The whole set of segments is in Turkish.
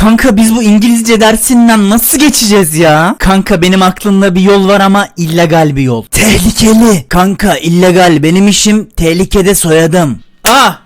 Kanka biz bu İngilizce dersinden nasıl geçeceğiz ya? Kanka benim aklımda bir yol var ama illegal bir yol. Tehlikeli. Kanka illegal benim işim tehlikede soyadım. Ah!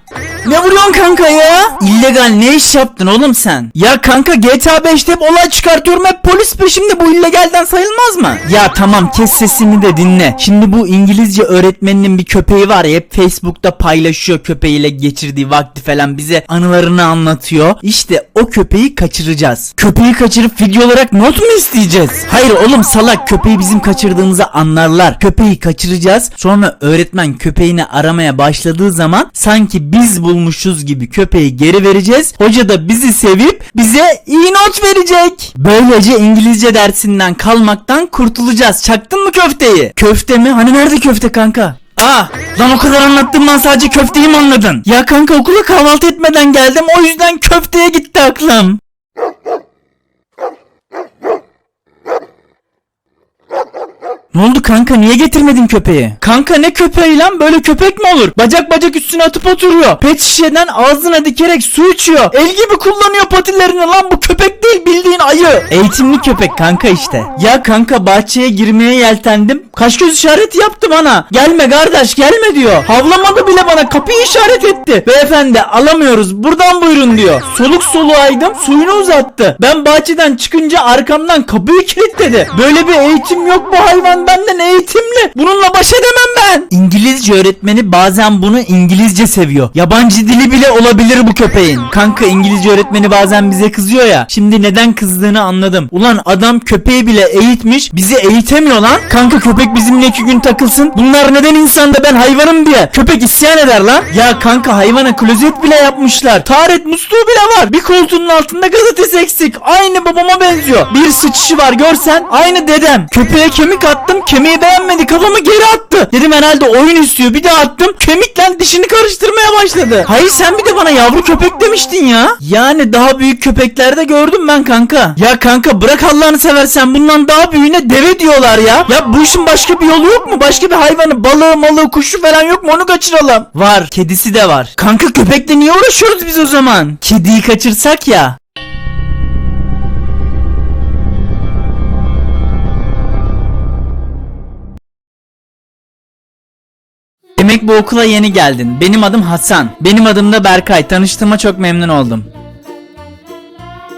Ne vuruyorsun kanka ya? İllegal ne iş yaptın oğlum sen? Ya kanka GTA 5'te hep olay çıkartıyorum hep polis peşimde bu illegalden sayılmaz mı? Ya tamam kes sesini de dinle. Şimdi bu İngilizce öğretmeninin bir köpeği var ya hep Facebook'ta paylaşıyor köpeğiyle geçirdiği vakti falan bize anılarını anlatıyor. İşte o köpeği kaçıracağız. Köpeği kaçırıp video olarak not mu isteyeceğiz? Hayır oğlum salak köpeği bizim kaçırdığımızı anlarlar. Köpeği kaçıracağız. Sonra öğretmen köpeğini aramaya başladığı zaman sanki biz bulmuşuz gibi köpeği geri vereceğiz. Hoca da bizi sevip bize iyi not verecek. Böylece İngilizce dersinden kalmaktan kurtulacağız. Çaktın mı köfteyi? Köfte mi? Hani nerede köfte kanka? Aa, lan o kadar anlattığımdan sadece köfteyi mi anladın? Ya kanka okula kahvaltı etmeden geldim o yüzden köfteye gitti aklım. Ne oldu kanka niye getirmedin köpeği? Kanka ne köpeği lan böyle köpek mi olur? Bacak bacak üstüne atıp oturuyor. Pet şişeden ağzına dikerek su içiyor. El gibi kullanıyor patilerini lan bu köpek değil bildiğin ayı. Eğitimli köpek kanka işte. Ya kanka bahçeye girmeye yeltendim. Kaş göz işareti yaptı bana. Gelme kardeş gelme diyor. Havlamadı bile bana kapıyı işaret etti. Beyefendi alamıyoruz buradan buyurun diyor. Soluk soluğaydım suyunu uzattı. Ben bahçeden çıkınca arkamdan kapıyı kilitledi. Böyle bir eğitim yok bu hayvan benden eğitimli. Bununla baş edemem ben. İngilizce öğretmeni bazen bunu İngilizce seviyor. Yabancı dili bile olabilir bu köpeğin. Kanka İngilizce öğretmeni bazen bize kızıyor ya. Şimdi neden kızdığını anladım. Ulan adam köpeği bile eğitmiş bizi eğitemiyor lan. Kanka köpek bizimle iki gün takılsın. Bunlar neden insan da ben hayvanım diye. Köpek isyan eder lan. Ya kanka hayvana klozet bile yapmışlar. Taharet musluğu bile var. Bir koltuğunun altında gazetesi eksik. Aynı babama benziyor. Bir sıçışı var görsen aynı dedem. Köpeğe kemik attım kemiği beğenmedi kafamı geri attı. Dedim herhalde oyun istiyor bir daha attım. Kemikle dişini karıştırmaya başladı. Hayır sen bir de bana yavru köpek demiştin ya. Yani daha büyük köpeklerde gördüm ben kanka. Ya kanka bırak Allah'ını seversen bundan daha büyüğüne deve diyorlar ya. Ya bu işin başka bir yolu yok mu? Başka bir hayvanı balığı malığı kuşu falan yok mu onu kaçıralım. Var kedisi de var. Kanka köpekle niye uğraşıyoruz biz o zaman? Kediyi kaçırsak ya. Demek bu okula yeni geldin. Benim adım Hasan. Benim adım da Berkay. Tanıştığıma çok memnun oldum.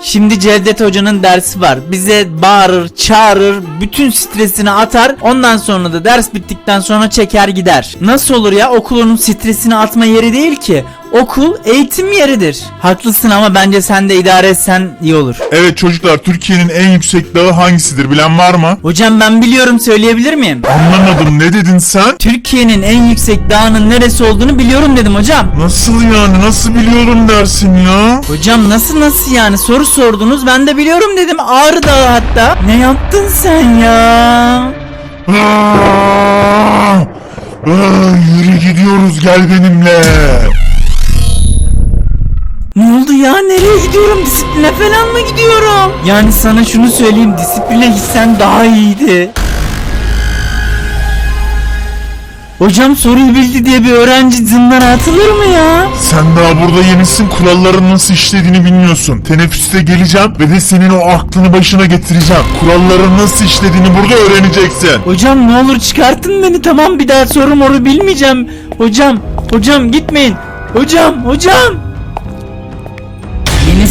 Şimdi Cevdet Hoca'nın dersi var. Bize bağırır, çağırır, bütün stresini atar. Ondan sonra da ders bittikten sonra çeker gider. Nasıl olur ya? Okulun stresini atma yeri değil ki. Okul eğitim yeridir. Haklısın ama bence sen de idare etsen iyi olur. Evet çocuklar Türkiye'nin en yüksek dağı hangisidir bilen var mı? Hocam ben biliyorum söyleyebilir miyim? Anlamadım ne dedin sen? Türkiye'nin en yüksek dağının neresi olduğunu biliyorum dedim hocam. Nasıl yani nasıl biliyorum dersin ya? Hocam nasıl nasıl yani soru sordunuz ben de biliyorum dedim Ağrı Dağı hatta. Ne yaptın sen ya? Aa! Yürü gidiyoruz gel benimle. Oldu ya nereye gidiyorum disipline falan mı gidiyorum? Yani sana şunu söyleyeyim disipline gitsen daha iyiydi. Hocam soruyu bildi diye bir öğrenci zindana atılır mı ya? Sen daha burada yenisin kuralların nasıl işlediğini bilmiyorsun. Teneffüste geleceğim ve de senin o aklını başına getireceğim. Kuralların nasıl işlediğini burada öğreneceksin. Hocam ne olur çıkartın beni tamam bir daha soru moru bilmeyeceğim. Hocam hocam gitmeyin. Hocam hocam.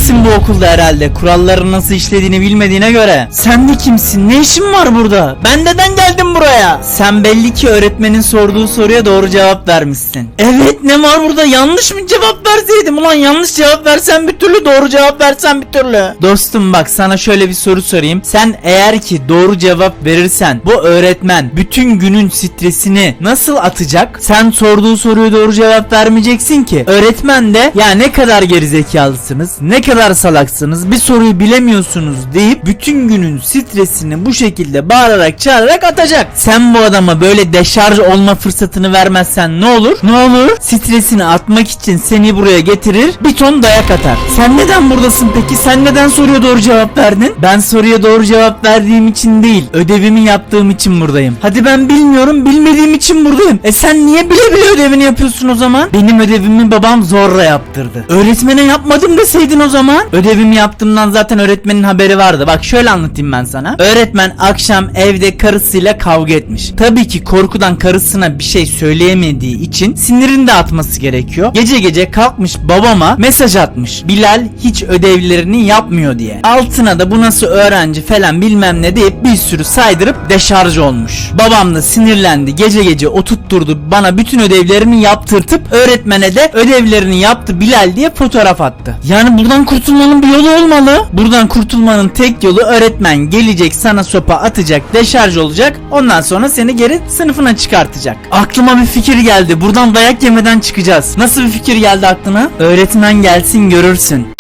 Yenisin bu okulda herhalde. Kuralların nasıl işlediğini bilmediğine göre. Sen de kimsin? Ne işin var burada? Ben neden geldim buraya? Sen belli ki öğretmenin sorduğu soruya doğru cevap vermişsin. Evet ne var burada? Yanlış mı cevap verseydim? Ulan yanlış cevap versen bir türlü doğru cevap versen bir türlü. Dostum bak sana şöyle bir soru sorayım. Sen eğer ki doğru cevap verirsen bu öğretmen bütün günün stresini nasıl atacak? Sen sorduğu soruya doğru cevap vermeyeceksin ki. Öğretmen de ya ne kadar gerizekalısınız, ne kadar salaksınız, bir soruyu bilemiyorsunuz deyip bütün günün stresini bu şekilde bağırarak çağırarak atacak. Sen bu adama böyle deşarj olma fırsatını vermezsen ne olur? Ne olur? Stresini atmak için seni buraya getirir, bir ton dayak atar. Sen neden buradasın peki? Sen neden soruya doğru cevap verdin? Ben soruya doğru cevap verdiğim için değil, ödevimi yaptığım için buradayım. Hadi ben bilmiyorum, bilmediğim için buradayım. E sen niye bile bile ödevini yapıyorsun o zaman? Benim ödevimi babam zorla yaptırdı. Öğretmene yapmadım deseydin o zaman. Zaman? Ödevimi yaptığımdan zaten öğretmenin haberi vardı. Bak şöyle anlatayım ben sana. Öğretmen akşam evde karısıyla kavga etmiş. Tabii ki korkudan karısına bir şey söyleyemediği için sinirini de atması gerekiyor. Gece gece kalkmış babama mesaj atmış. Bilal hiç ödevlerini yapmıyor diye. Altına da bu nasıl öğrenci falan bilmem ne deyip bir sürü saydırıp deşarj olmuş. Babam da sinirlendi. Gece gece oturtturdu bana bütün ödevlerimi yaptırtıp öğretmene de ödevlerini yaptı Bilal diye fotoğraf attı. Yani buradan kurtulmanın bir yolu olmalı. Buradan kurtulmanın tek yolu öğretmen gelecek sana sopa atacak deşarj olacak. Ondan sonra seni geri sınıfına çıkartacak. Aklıma bir fikir geldi. Buradan dayak yemeden çıkacağız. Nasıl bir fikir geldi aklına? Öğretmen gelsin görürsün.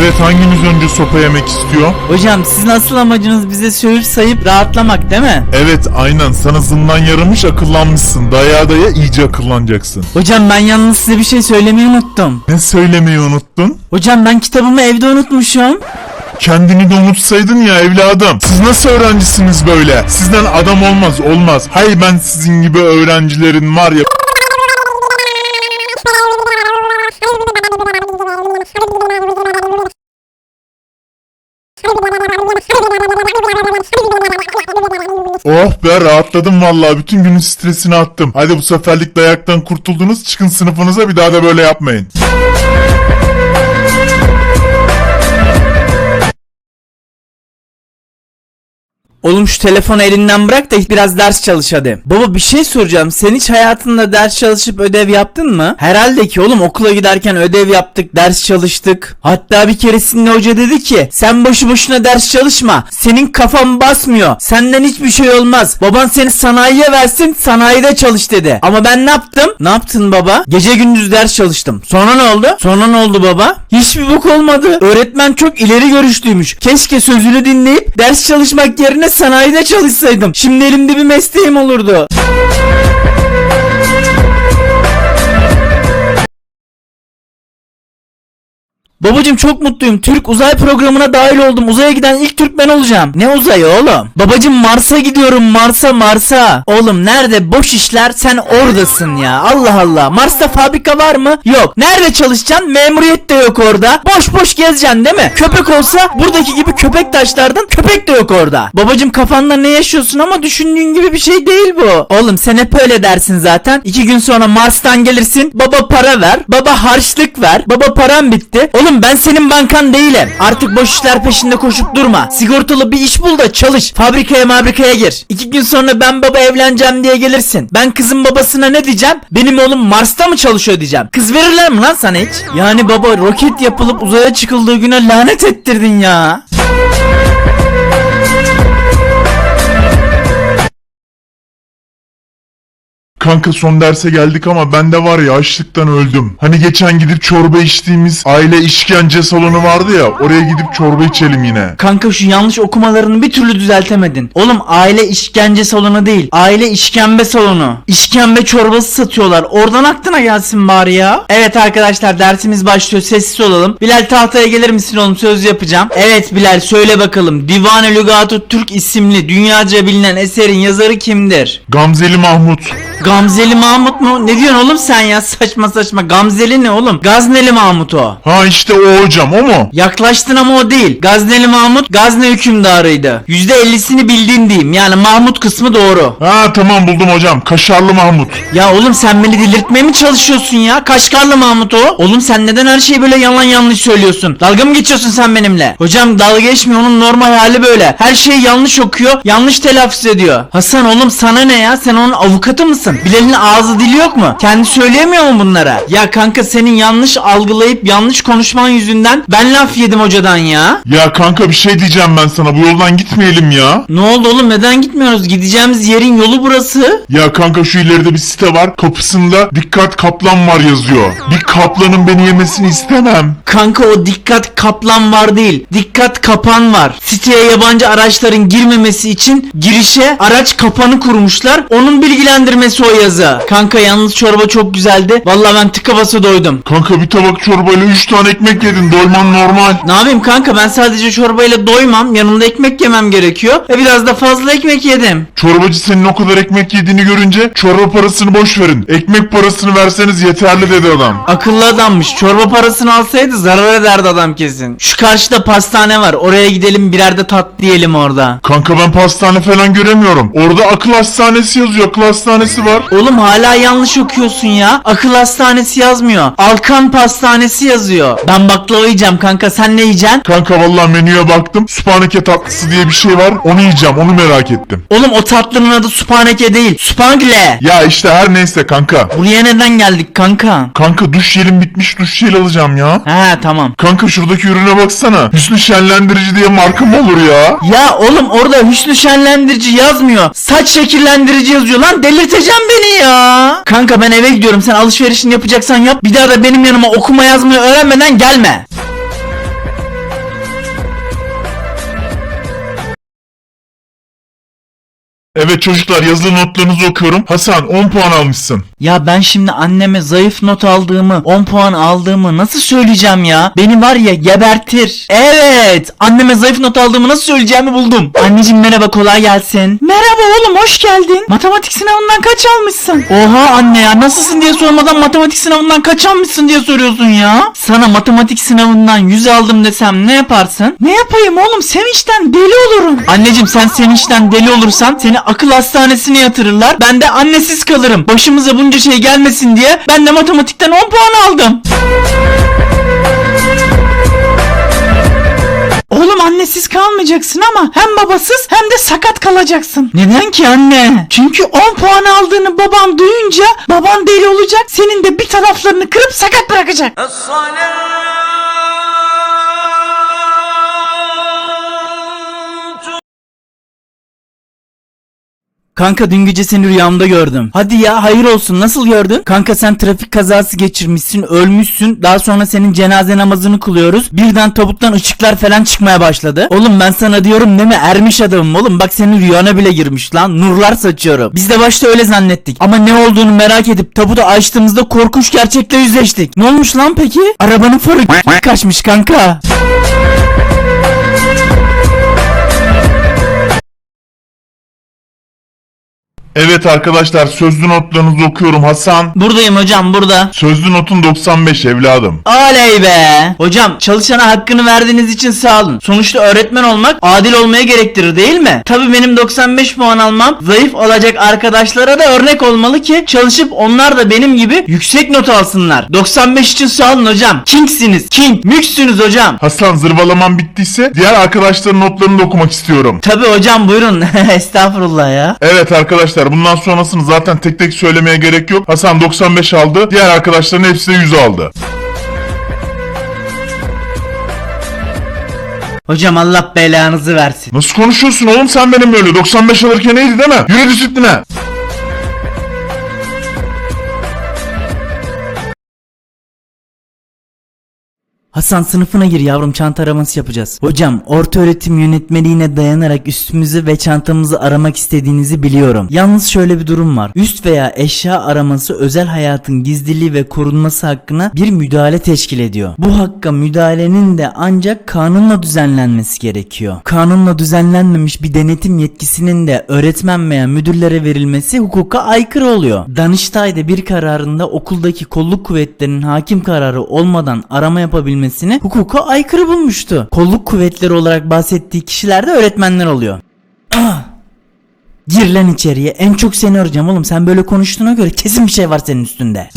Evet hangimiz önce sopa yemek istiyor? Hocam sizin asıl amacınız bize söğüt sayıp rahatlamak değil mi? Evet aynen sana zından yaramış akıllanmışsın. Daya daya iyice akıllanacaksın. Hocam ben yalnız size bir şey söylemeyi unuttum. Ne söylemeyi unuttun? Hocam ben kitabımı evde unutmuşum. Kendini de unutsaydın ya evladım. Siz nasıl öğrencisiniz böyle? Sizden adam olmaz olmaz. Hay ben sizin gibi öğrencilerin var ya Oh be rahatladım vallahi bütün günün stresini attım. Hadi bu seferlik dayaktan kurtuldunuz çıkın sınıfınıza bir daha da böyle yapmayın. Oğlum şu telefonu elinden bırak da biraz ders çalış hadi. Baba bir şey soracağım. Sen hiç hayatında ders çalışıp ödev yaptın mı? Herhalde ki oğlum okula giderken ödev yaptık, ders çalıştık. Hatta bir keresinde hoca dedi ki sen boşu boşuna ders çalışma. Senin kafan basmıyor. Senden hiçbir şey olmaz. Baban seni sanayiye versin, sanayide çalış dedi. Ama ben ne yaptım? Ne yaptın baba? Gece gündüz ders çalıştım. Sonra ne oldu? Sonra ne oldu baba? Hiçbir bok olmadı. Öğretmen çok ileri görüşlüymüş. Keşke sözünü dinleyip ders çalışmak yerine sanayide çalışsaydım. Şimdi elimde bir mesleğim olurdu. Babacım çok mutluyum. Türk uzay programına dahil oldum. Uzaya giden ilk Türk ben olacağım. Ne uzayı oğlum? Babacım Mars'a gidiyorum. Mars'a Mars'a. Oğlum nerede boş işler sen oradasın ya. Allah Allah. Mars'ta fabrika var mı? Yok. Nerede çalışacaksın? Memuriyet de yok orada. Boş boş gezeceksin değil mi? Köpek olsa buradaki gibi köpek taşlardın. Köpek de yok orada. Babacım kafanda ne yaşıyorsun ama düşündüğün gibi bir şey değil bu. Oğlum sen hep öyle dersin zaten. İki gün sonra Mars'tan gelirsin. Baba para ver. Baba harçlık ver. Baba param bitti. Oğlum ben senin bankan değilim. Artık boş işler peşinde koşup durma. Sigortalı bir iş bul da çalış. Fabrikaya mabrikaya gir. İki gün sonra ben baba evleneceğim diye gelirsin. Ben kızın babasına ne diyeceğim? Benim oğlum Mars'ta mı çalışıyor diyeceğim. Kız verirler mi lan sana hiç? Yani baba roket yapılıp uzaya çıkıldığı güne lanet ettirdin ya. Kanka son derse geldik ama ben de var ya açlıktan öldüm. Hani geçen gidip çorba içtiğimiz aile işkence salonu vardı ya oraya gidip çorba içelim yine. Kanka şu yanlış okumalarını bir türlü düzeltemedin. Oğlum aile işkence salonu değil. Aile işkembe salonu. İşkembe çorbası satıyorlar. Oradan aklına gelsin bari ya. Evet arkadaşlar dersimiz başlıyor. Sessiz olalım. Bilal tahtaya gelir misin oğlum? Söz yapacağım. Evet Bilal söyle bakalım. Divan-ı Lügat-ı Türk isimli dünyaca bilinen eserin yazarı kimdir? Gamzeli Mahmut. Gamzeli Mahmut mu? Ne diyorsun oğlum sen ya? Saçma saçma. Gamzeli ne oğlum? Gazneli Mahmut o. Ha işte o hocam o mu? Yaklaştın ama o değil. Gazneli Mahmut Gazne hükümdarıydı. %50'sini bildiğin diyeyim. Yani Mahmut kısmı doğru. Ha tamam buldum hocam. Kaşarlı Mahmut. Ya oğlum sen beni delirtmeye mi çalışıyorsun ya? Kaşgarlı Mahmut o. Oğlum sen neden her şeyi böyle yalan yanlış söylüyorsun? Dalga mı geçiyorsun sen benimle? Hocam dalga geçmiyor onun normal hali böyle. Her şeyi yanlış okuyor, yanlış telaffuz ediyor. Hasan oğlum sana ne ya? Sen onun avukatı mısın? Bilal'in ağzı dili yok mu? Kendi söyleyemiyor mu bunlara? Ya kanka senin yanlış algılayıp yanlış konuşman yüzünden ben laf yedim hocadan ya. Ya kanka bir şey diyeceğim ben sana. Bu yoldan gitmeyelim ya. Ne oldu oğlum neden gitmiyoruz? Gideceğimiz yerin yolu burası. Ya kanka şu ileride bir site var. Kapısında dikkat kaplan var yazıyor. Bir kaplanın beni yemesini istemem. Kanka o dikkat kaplan var değil. Dikkat kapan var. Siteye yabancı araçların girmemesi için girişe araç kapanı kurmuşlar. Onun bilgilendirmesi o yazı. Kanka yalnız çorba çok güzeldi. Vallahi ben tıka basa doydum. Kanka bir tabak çorbayla 3 tane ekmek yedin. Doyman normal. Ne yapayım kanka ben sadece çorbayla doymam. Yanında ekmek yemem gerekiyor. Ve biraz da fazla ekmek yedim. Çorbacı senin o kadar ekmek yediğini görünce çorba parasını boş verin. Ekmek parasını verseniz yeterli dedi adam. Akıllı adammış. Çorba parasını alsaydı zarar ederdi adam kesin. Şu karşıda pastane var. Oraya gidelim birer de tat diyelim orada. Kanka ben pastane falan göremiyorum. Orada akıl hastanesi yazıyor. Akıl hastanesi var. Oğlum hala yanlış okuyorsun ya. Akıl hastanesi yazmıyor. Alkan pastanesi yazıyor. Ben baklava yiyeceğim kanka sen ne yiyeceksin? Kanka vallahi menüye baktım. Süpanike tatlısı diye bir şey var. Onu yiyeceğim. Onu merak ettim. Oğlum o tatlının adı supaneke değil. Supangle. Ya işte her neyse kanka. Buraya neden geldik kanka? Kanka duş jelim bitmiş. Duş jel alacağım ya. He tamam. Kanka şuradaki ürüne baksana. Hüsnü şenlendirici diye marka mı olur ya? Ya oğlum orada hüsnü şenlendirici yazmıyor. Saç şekillendirici yazıyor lan delirteceğim beni ya. Kanka ben eve gidiyorum sen alışverişini yapacaksan yap. Bir daha da benim yanıma okuma yazmayı öğrenmeden gelme. Evet çocuklar yazılı notlarınızı okuyorum. Hasan 10 puan almışsın. Ya ben şimdi anneme zayıf not aldığımı, 10 puan aldığımı nasıl söyleyeceğim ya? Beni var ya gebertir. Evet, anneme zayıf not aldığımı nasıl söyleyeceğimi buldum. Anneciğim merhaba kolay gelsin. Merhaba oğlum hoş geldin. Matematik sınavından kaç almışsın? Oha anne ya nasılsın diye sormadan matematik sınavından kaç almışsın diye soruyorsun ya. Sana matematik sınavından 100 aldım desem ne yaparsın? Ne yapayım oğlum sevinçten deli olurum. Anneciğim sen sevinçten deli olursan seni akıl hastanesine yatırırlar. Ben de annesiz kalırım. Başımıza bunca şey gelmesin diye ben de matematikten 10 puan aldım. Oğlum annesiz kalmayacaksın ama hem babasız hem de sakat kalacaksın. Neden ki anne? Çünkü 10 puan aldığını baban duyunca baban deli olacak. Senin de bir taraflarını kırıp sakat bırakacak. Kanka dün gece seni rüyamda gördüm. Hadi ya hayır olsun nasıl gördün? Kanka sen trafik kazası geçirmişsin ölmüşsün. Daha sonra senin cenaze namazını kılıyoruz. Birden tabuttan ışıklar falan çıkmaya başladı. Oğlum ben sana diyorum mi ermiş adamım oğlum. Bak senin rüyana bile girmiş lan. Nurlar saçıyorum. Biz de başta öyle zannettik. Ama ne olduğunu merak edip tabutu açtığımızda korkunç gerçekle yüzleştik. Ne olmuş lan peki? Arabanın farı kaçmış kanka. Evet arkadaşlar sözlü notlarınızı okuyorum Hasan. Buradayım hocam burada. Sözlü notun 95 evladım. Oley be. Hocam çalışana hakkını verdiğiniz için sağ olun. Sonuçta öğretmen olmak adil olmaya gerektirir değil mi? Tabi benim 95 puan almam zayıf olacak arkadaşlara da örnek olmalı ki çalışıp onlar da benim gibi yüksek not alsınlar. 95 için sağ olun hocam. Kingsiniz. King. Müksünüz hocam. Hasan zırvalaman bittiyse diğer arkadaşların notlarını da okumak istiyorum. Tabi hocam buyurun. Estağfurullah ya. Evet arkadaşlar bundan sonrasını zaten tek tek söylemeye gerek yok. Hasan 95 aldı. Diğer arkadaşların hepsi de 100 aldı. Hocam Allah belanızı versin. Nasıl konuşuyorsun oğlum sen benim böyle? 95 alırken neydi değil mi? Yürü disipline. Hasan sınıfına gir yavrum çanta araması yapacağız. Hocam orta öğretim yönetmeliğine dayanarak üstümüzü ve çantamızı aramak istediğinizi biliyorum. Yalnız şöyle bir durum var. Üst veya eşya araması özel hayatın gizliliği ve korunması hakkına bir müdahale teşkil ediyor. Bu hakka müdahalenin de ancak kanunla düzenlenmesi gerekiyor. Kanunla düzenlenmemiş bir denetim yetkisinin de öğretmen veya müdürlere verilmesi hukuka aykırı oluyor. Danıştay'da bir kararında okuldaki kolluk kuvvetlerinin hakim kararı olmadan arama yapabilmesini hukuka aykırı bulmuştu. Kolluk kuvvetleri olarak bahsettiği kişiler de öğretmenler oluyor. Ah! Gir lan içeriye. En çok seni arayacağım oğlum. Sen böyle konuştuğuna göre kesin bir şey var senin üstünde.